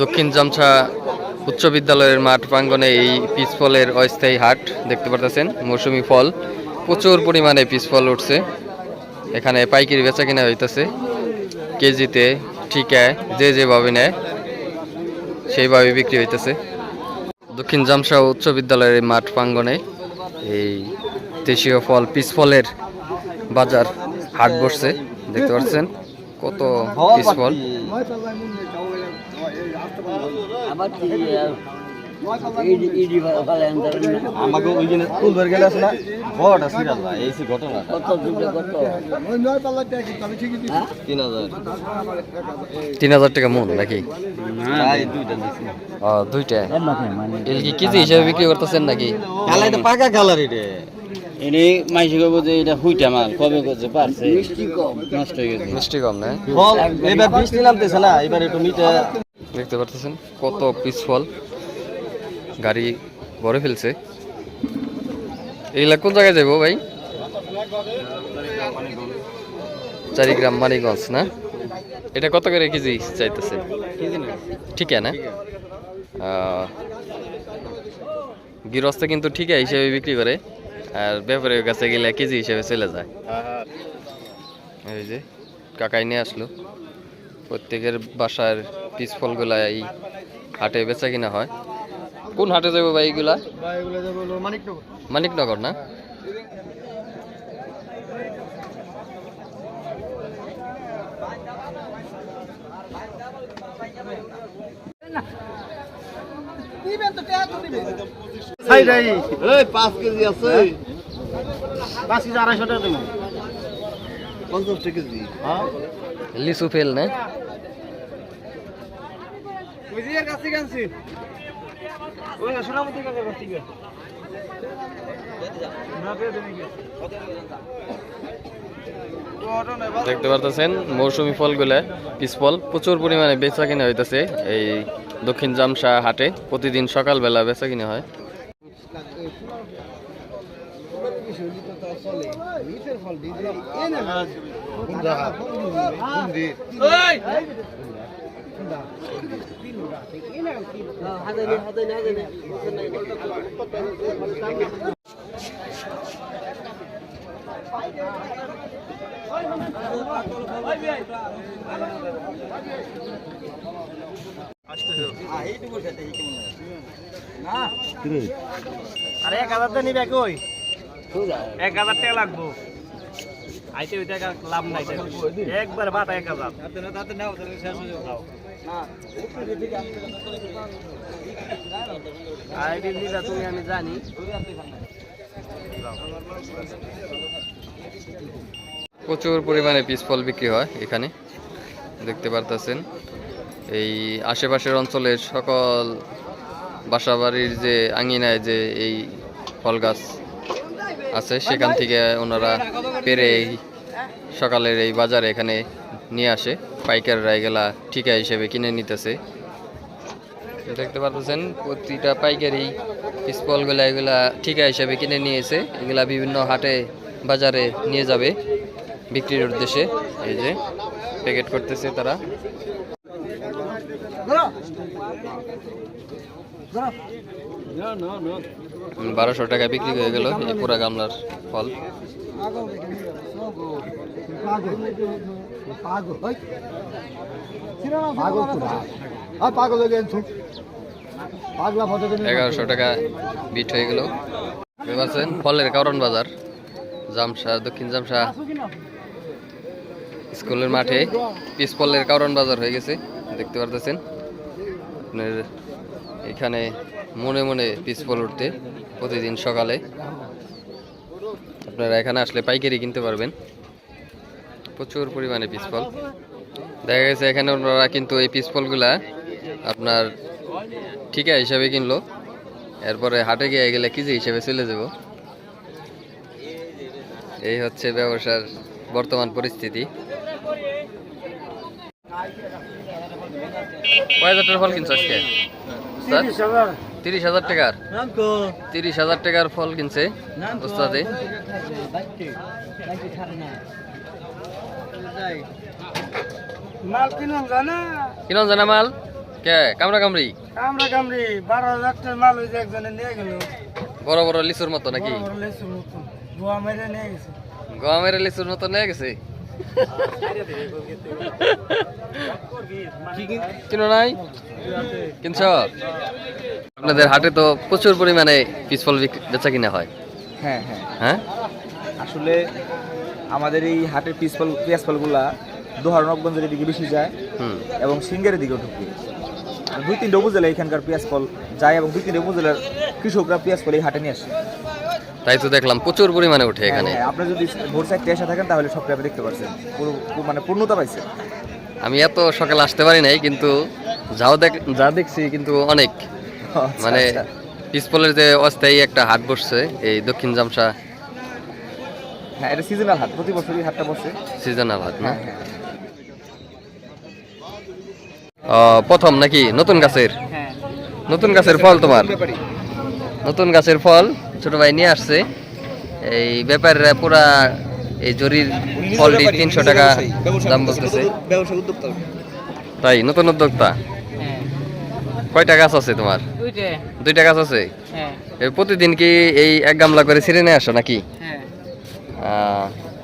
দক্ষিণ জামছা উচ্চ বিদ্যালয়ের মাঠ প্রাঙ্গনে এই পিস ফলের অস্থায়ী হাট দেখতে পারতেছেন। মৌসুমি ফল, প্রচুর পরিমাণে পিস ফল উঠছে। এখানে পাইকারি বেচা কিনা হইতেছে। কেজিতে ঠিকায় যে যেভাবে নেয়, সেইভাবে বিক্রি হইতেছে। দক্ষিণ জামসা উচ্চ বিদ্যালয়ের মাঠ প্রাঙ্গনে এই দেশীয় ফল পিস ফলের বাজার হাট বসছে। দেখতে পাচ্ছেন কত পিস ফল আবার কি ইডি ইডি ফেলে আনতে আমাকে ওইখানে তুলবার গেলে আছে না বড়টা সিরিয়াল এই সে ঘটনা কত কত? হ্যাঁ? তিন হাজার। তিন হাজার টাকা মন নাকি? দুইটা দিছি। ও দুইটা? এর কি কেজি হিসাবে বিক্রি করতেছেন নাকি? পাকা কালার এটা এনে মাইসে কইব যে এটা হুইটা মাল কবে করছে পারছে। মিষ্টি কম। নষ্ট হয়ে গেছে। মিষ্টি কম না? ফল এবার বৃষ্টি নামতেছে না এবার একটু দেখতে পারতেছেন কত পিস ফল। গাড়ি ভরে ফেলছে। এইগুলা কোন জায়গায় যাব ভাই? চারিগ্রাম মানিকগঞ্জ না? এটা কত করে কেজি চাইতেছে ঠিক না আহ, গৃহস্থ কিন্তু ঠিক হিসেবে বিক্রি করে। আর ব্যাপারের কাছে গেলে কেজি হিসেবে চলে যায়। এই যে কাকাই নিয়ে আসলো। প্রত্যেকের বাসার পিস ফলগুলা এই হাটে বেচা কিনা হয়। কোন হাটে যাব ভাই এইগুলা মানিকনগর। না? এই পাঁচ কেজি আছে। পাঁচ কেজি আড়াইশো টাকা দেবো পঞ্চাশ কেজি। লিচু ফেল না? দেখতে পারতেছেন মৌসুমি ফলগুলা পিস ফল প্রচুর পরিমাণে বেচা কিনা হইতেছে এই দক্ষিণ জামসা হাটে। প্রতিদিন সকালবেলা বেচা কিনা হয় হাজারি হাজারি হাজারি আরে এক হাজার টাকা নিবে এক হাজার টাকা লাগবো। আইতে লাভ নাই একবার এক হাজার তুমি, আমি জানি। প্রচুর পরিমাণে পিস ফল বিক্রি হয় এখানে, দেখতে পারতেছেন। এই আশেপাশের অঞ্চলের সকল বাসাবাড়ির যে আঙিনায় যে এই ফল গাছ আছে সেখান থেকে ওনারা পেরে এই সকালের এই বাজারে এখানে নিয়ে আসে। পাইকাররা এগুলা ঠিকা হিসেবে কিনে নিতেছে। দেখতে পারতেছেন প্রতিটা পাইকারি পিস ফলগুলা এগুলা ঠিকা হিসেবে কিনে নিয়েছে। এগুলা বিভিন্ন হাটে বাজারে নিয়ে যাবে বিক্রির উদ্দেশ্যে। এই যে প্যাকেট করতেছে তারা। বারোশো টাকা বিক্রি হয়ে গেল, এই পুরা গামলার ফল। এগারোশো টাকা বিট হয়ে গেল। ফলের কারণ বাজার জামসা দক্ষিণ জামসা স্কুলের মাঠে পিস ফলের কারণ বাজার হয়ে গেছে, দেখতে পারতেছেন। আপনার এখানে মনে মনে পিস ফল উঠতে। প্রতিদিন সকালে। আপনারা এখানে আসলে পাইকারি কিনতে পারবেন। প্রচুর পরিমাণে পিস ফল। দেখা গেছে এখানে ওনারা কিন্তু এই পিস ফলগুলা আপনার ঠিকা হিসাবে কিনলো। এরপরে হাটে গিয়ে গেলে কেজি হিসেবে চলে যাব। এই হচ্ছে ব্যবসার বর্তমান পরিস্থিতি। কয় হাজার ফল কিনছো আজকে? তিরিশ হাজার টাকার। তিরিশ হাজার টাকার ফল কিনছে ওস্তাদে। মাল জানা মাল? কে? কামড়া কামড়ি? কামড়া কামড়ি বারো হাজার টাকার মাল হয়েছে একজনে নিয়ে গেল। বড় বড় লিচুর মতো নাকি? গোয়া মেরে নিয়ে গেছে। গমের লিচুর মতো নিয়ে গেছে? কিনো নাই কিনছ আপনাদের হাটে তো প্রচুর পরিমাণে পিস ফল বিক্রি- বেচা কিনা হয়। হ্যাঁ হ্যাঁ। হ্যাঁ? আসলে আমাদের এই হাটের পিস ফল পেঁয়াজ ফলগুলা দোহার নবগঞ্জের দিকে বেশি যায় হুম। এবং সিঙ্গের দিকেও ঢুকে। আর দুই তিনটে উপজেলা এখানকার পেঁয়াজ ফল যায় এবং দুই তিনটে উপজেলার কৃষকরা পেঁয়াজ ফল এই হাটে নিয়ে আসে। তাই তো দেখলাম প্রচুর পরিমাণে উঠে এখানে। হ্যাঁ, হ্যাঁ, আপনি যদি ভোর সাইডে এসে থাকেন তাহলে সবটা আপনি দেখতে পাচ্ছেন মানে পূর্ণতা পাইছে। আমি এত সকালে আসতে পারি নাই কিন্তু যাও দেখ যা দেখছি কিন্তু অনেক। মানে পিসপলের যে অস্থায়ী একটা হাট বসছে এই দক্ষিণ জামসা হ্যাঁ এটা সিজনাল হাট প্রতি বছরই হাটটা বসে। সিজনাল হাট না? হ্যাঁ হ্যাঁ। ও, প্রথম নাকি নতুন গাছের? হ্যাঁ। নতুন গাছের ফল তোমার? নতুন গাছের ফল? ছোট ভাই নিয়ে আসছে। এই ব্যাপারীরা পুরা এই জরির ফলটি তিনশো টাকা দাম বলতেছে। তাই নতুন উদ্যোক্তা? হ্যাঁ কয়টা গাছ আছে তোমার? দুইটা। গাছ আছে? হ্যাঁ। প্রতিদিন কি এই এক গামলা করে ছিঁড়ে নিয়ে আসো নাকি? হ্যাঁ।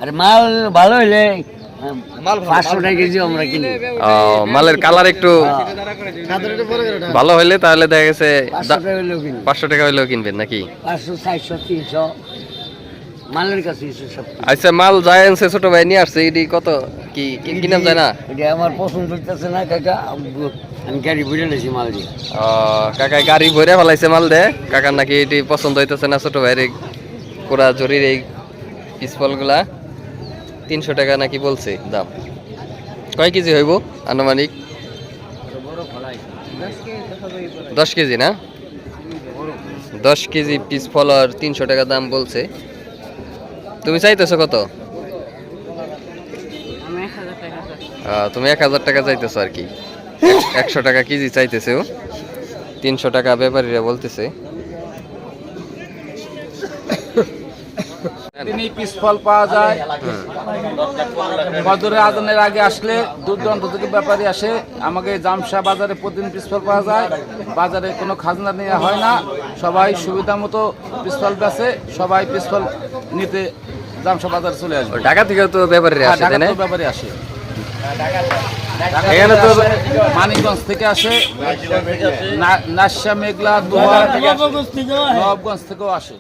আর মাল ভালো হইলে পাঁচশো টাকা কেজি আমরা কিনি। ও, মালের কালার একটু ভালো হইলে তাহলে দেখা গেছে পাঁচশো টাকা হইলেও কিনি পাঁচশো টাকা হইলেও কিনবেন নাকি? পাঁচশো চারশো তিনশো। মালের কাছে আচ্ছা মাল যায় আনছে ছোট ভাই নিয়ে আসছে এটি কত? কি কি- কিনাম যায় না এটা আমার পছন্দ হইতেছে না কাকা। আমি গাড়ি বুঝে নিয়েছি মাল দিয়ে। ও, কাকায় গাড়ি ভরে ফেলাইছে মাল দে কাকার নাকি এটি পছন্দ হইতেছে না ছোট ভাইয়ের পুরা জরির এই পিসফলগুলা তিনশো টাকা নাকি বলছে দাম? কয় কেজি হইব আনুমানিক? দশ কেজি না? দশ কেজি পিস ফল আর তিনশো টাকা দাম বলছে। তুমি চাইতেছো কত? তুমি এক হাজার টাকা চাইতেছো আর কি। একশো টাকা কেজি চাইতেছে ও। তিনশো টাকা ব্যাপারীরা বলতেছে। তিনি পিস ফল পাওয়া যায়। ফজরের আজানের আগে আসলে দূর দূরান্ত থেকে ব্যাপারী আসে আমাকে জামসা বাজারে প্রতিদিন পিস ফল পাওয়া যায়। বাজারে কোনো খাজনা নেওয়া হয় না। সবাই সুবিধা মতো পিস ফল বেচে সবাই পিস ফল নিতে জামসা বাজারে চলে আসবে। ঢাকা থেকে তো ব্যাপারীরা হ্যাঁ, আসে ঢাকা তাই থেকে ব্যাপারী আসে। এখানে তো- মানিকগঞ্জ থেকে আসে না- নাসা মেঘলা দোয়া নবাবগঞ্জ থেকেও আসে।